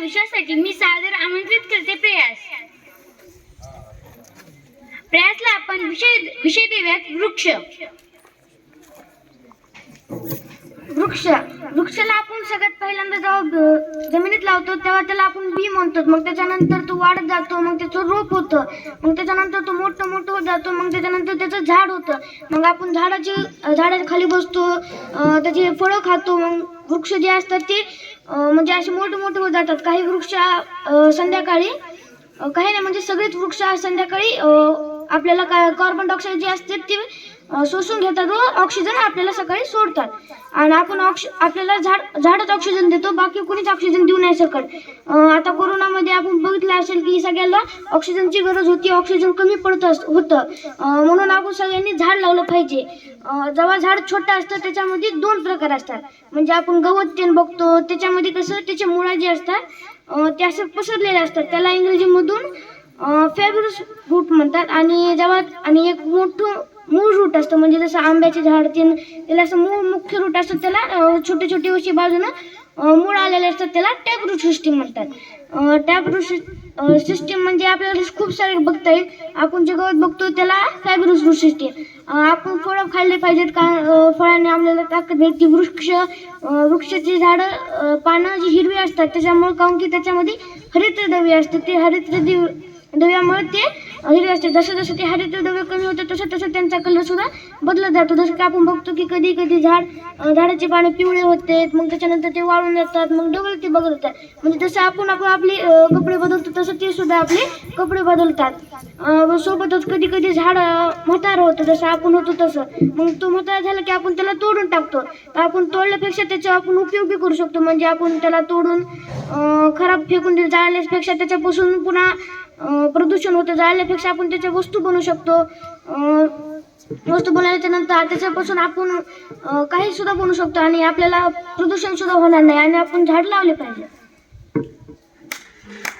विषयासाठी मी सादर आमंत्रित करते प्रयास. प्रयासला आपण विषय विषय देऊयात वृक्ष. वृक्ष. वृक्षाला आपण सगळ्यात पहिल्यांदा जेव्हा जमिनीत लावतो तेव्हा त्याला आपण बी म्हणतो मग त्याच्यानंतर तो वाढत जातो मग त्याचं रोप होतं. मग त्याच्यानंतर तो मोठं मोठं होत जातो मग त्याच्यानंतर त्याचं झाड होतं. मग आपण झाडाची झाडाच्या खाली बसतो त्याची फळं खातो मग वृक्ष जे असतात ते म्हणजे असे मोठे मोठे होत जातात. काही वृक्ष संध्याकाळी काही नाही म्हणजे सगळेच वृक्ष संध्याकाळी आपल्याला काय कार्बन डायऑक्साईड जे असते ते शोषून घेतात व ऑक्सिजन आपल्याला सकाळी सोडतात. आणि आपण ऑक्सि आपल्याला झाड झाडच ऑक्सिजन देतो बाकी कोणीच ऑक्सिजन देऊ नाही शकत. आता कोरोनामध्ये आपण बघितलं असेल की सगळ्याला ऑक्सिजनची गरज होती ऑक्सिजन कमी पडत अस- होतं. म्हणून आपण सगळ्यांनी झाड लावलं पाहिजे. जेव्हा झाड छोटं असतं त्याच्यामध्ये दोन प्रकार असतात. म्हणजे आपण गवत तेन बघतो त्याच्यामध्ये कसं त्याचे मुळा जे असतात ते असं पसरलेले असतात. त्याला इंग्रजीमधून फेब्रुस फ्रूट म्हणतात. आणि जेव्हा आणि एक मोठं मूळ रूट असतं. म्हणजे जसं आंब्याचे झाड तीन त्याला असं मूळ मुख्य रूट असतं त्याला छोटे छोटे उशी बाजूनं मूळ आलेले असतात त्याला टॅप रूट सिस्टीम म्हणतात. टॅप रूट सिस्टीम म्हणजे आपल्याला खूप सारे बघता येईल आपण जे गवत बघतो त्याला फॅब्युलस रूट सिस्टीम. आपण फळं खाल्ले पाहिजेत का फळांनी आपल्याला ताकद भेटते वृक्ष वृक्षाची झाडं पानं जी हिरवी असतात त्याच्यामुळे काऊन की त्याच्यामध्ये हरितद्रव्य असते. ते हरितद्रव्य द्रव्यामुळे ते हिरवे असते जसं जसं ते हरितद्रव्य कमी होतं तसं तसं त्यांचा कलर सुद्धा बदलत जातो. जसं की आपण बघतो की कधी कधी झाड झाडाचे पाने पिवळे होते मग त्याच्यानंतर ते वाळून जातात मग डबल ते बदलतात म्हणजे जसं आपण आपण आपले कपडे बदलतो तसं ते सुद्धा आपले कपडे बदलतात. व सोबतच कधी कधी झाड म्हातारं होतं जसं आपण होतो तसं. मग तो म्हातारा झाला की आपण त्याला तोडून टाकतो. तर आपण तोडल्यापेक्षा त्याचा आपण उपयोगी करू शकतो. म्हणजे आपण त्याला तोडून खराब फेकून दिलं जाळल्यापेक्षा त्याच्यापासून पुन्हा प्रदूषण होतं. जाळल्यापेक्षा आपण त्याच्या वस्तू बनवू शकतो. वस्तू बनवल्याच्या नंतर त्याच्यापासून आपण काही सुद्धा बनवू शकतो. आणि आपल्याला प्रदूषण सुद्धा होणार नाही. आणि आपण झाड लावले पाहिजे.